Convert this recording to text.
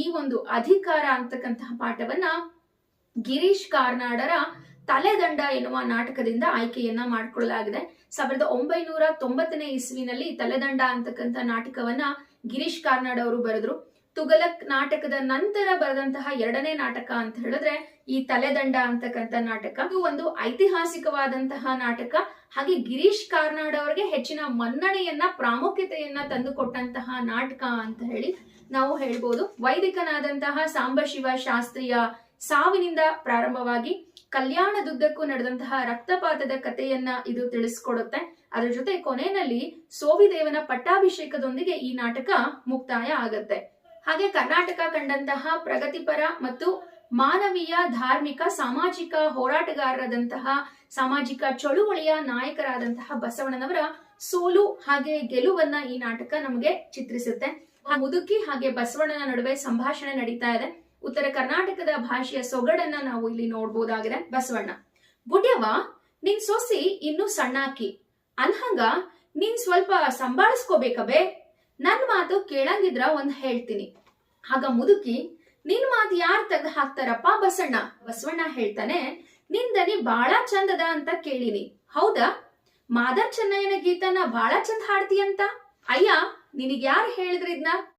ಈ ಒಂದು ಅಧಿಕಾರ ಅಂತಕ್ಕಂತಹ ಪಾಠವನ್ನ ಗಿರೀಶ್ ಕಾರ್ನಾಡರ ತಲೆದಂಡ ಎನ್ನುವ ನಾಟಕದಿಂದ ಆಯ್ಕೆಯನ್ನ ಮಾಡಿಕೊಳ್ಳಲಾಗಿದೆ. ಸಾವಿರದ ಒಂಬೈನೂರ ತೊಂಬತ್ತನೇ ಇಸ್ವಿನಲ್ಲಿ ತಲೆದಂಡ ಅಂತಕ್ಕಂಥ ನಾಟಕವನ್ನ ಗಿರೀಶ್ ಕಾರ್ನಾಡ್ ಅವರು ಬರೆದ್ರು. ತುಗಲಕ್ ನಾಟಕದ ನಂತರ ಬರೆದಂತಹ ಎರಡನೇ ನಾಟಕ ಅಂತ ಹೇಳಿದ್ರೆ ಈ ತಲೆದಂಡ ಅಂತಕ್ಕಂಥ ನಾಟಕ. ಇದು ಒಂದು ಐತಿಹಾಸಿಕವಾದಂತಹ ನಾಟಕ. ಹಾಗೆ ಗಿರೀಶ್ ಕಾರ್ನಾಡ್ ಅವರಿಗೆ ಹೆಚ್ಚಿನ ಮನ್ನಣೆಯನ್ನ, ಪ್ರಾಮುಖ್ಯತೆಯನ್ನ ತಂದುಕೊಟ್ಟಂತಹ ನಾಟಕ ಅಂತ ಹೇಳಿ ನಾವು ಹೇಳ್ಬೋದು. ವೈದಿಕನಾದಂತಹ ಸಾಂಬಶಿವ ಶಾಸ್ತ್ರಿಯ ಸಾವಿನಿಂದ ಪ್ರಾರಂಭವಾಗಿ ಕಲ್ಯಾಣದುದ್ದಕ್ಕೂ ನಡೆದಂತಹ ರಕ್ತಪಾತದ ಕಥೆಯನ್ನ ಇದು ತಿಳಿಸ್ಕೊಡುತ್ತೆ. ಅದರ ಜೊತೆ ಕೊನೆಯಲ್ಲಿ ಸೋವಿದೇವನ ಪಟ್ಟಾಭಿಷೇಕದೊಂದಿಗೆ ಈ ನಾಟಕ ಮುಕ್ತಾಯ ಆಗತ್ತೆ. ಹಾಗೆ ಕರ್ನಾಟಕ ಕಂಡಂತಹ ಪ್ರಗತಿಪರ ಮತ್ತು ಮಾನವೀಯ, ಧಾರ್ಮಿಕ, ಸಾಮಾಜಿಕ ಹೋರಾಟಗಾರರಾದಂತಹ, ಸಾಮಾಜಿಕ ಚಳುವಳಿಯ ನಾಯಕರಾದಂತಹ ಬಸವಣ್ಣನವರ ಸೋಲು ಹಾಗೆ ಗೆಲುವನ್ನ ಈ ನಾಟಕ ನಮಗೆ ಚಿತ್ರಿಸುತ್ತೆ. ಮುದುಕಿ ಹಾಗೆ ಬಸವಣ್ಣನ ನಡುವೆ ಸಂಭಾಷಣೆ ನಡೀತಾ ಇದೆ. ಉತ್ತರ ಕರ್ನಾಟಕದ ಭಾಷೆಯ ಸೊಗಡನ್ನ ನಾವು ಇಲ್ಲಿ ನೋಡ್ಬೋದಾಗಿದೆ. ಬಸವಣ್ಣ ಗುಡ್ಯವ ನಿನ್ ಸೊಸಿ ಇನ್ನು ಸಣ್ಣಾಕಿ. ಅನ್ಹಂಗ, ನೀನ್ ಸ್ವಲ್ಪ ಸಂಭಾಳಿಸ್ಕೋಬೇಕಬೇ? ನನ್ ಮಾತು ಕೇಳಂಗಿದ್ರ ಒಂದ್ ಹೇಳ್ತೀನಿ. ಆಗ ಮುದುಕಿ ನಿನ್ ಮಾತು ಯಾರ್ ತೆಗ್ದು ಹಾಕ್ತಾರಪ್ಪ? ಬಸಣ್ಣ. ಬಸವಣ್ಣ ಹೇಳ್ತಾನೆ, ನಿನ್ ದನಿ ಬಾಳ ಚಂದದ ಅಂತ ಕೇಳಿನಿ. ಹೌದಾ? ಮಾದರ್ ಚೆನ್ನಯ್ಯನ ಗೀತನ ಬಾಳ ಚಂದ ಹಾಡ್ತೀಯಂತ? ಅಯ್ಯ ನಿನಗ್ ಯಾರು ಹೇಳಿದ್ರಿದ್ನ?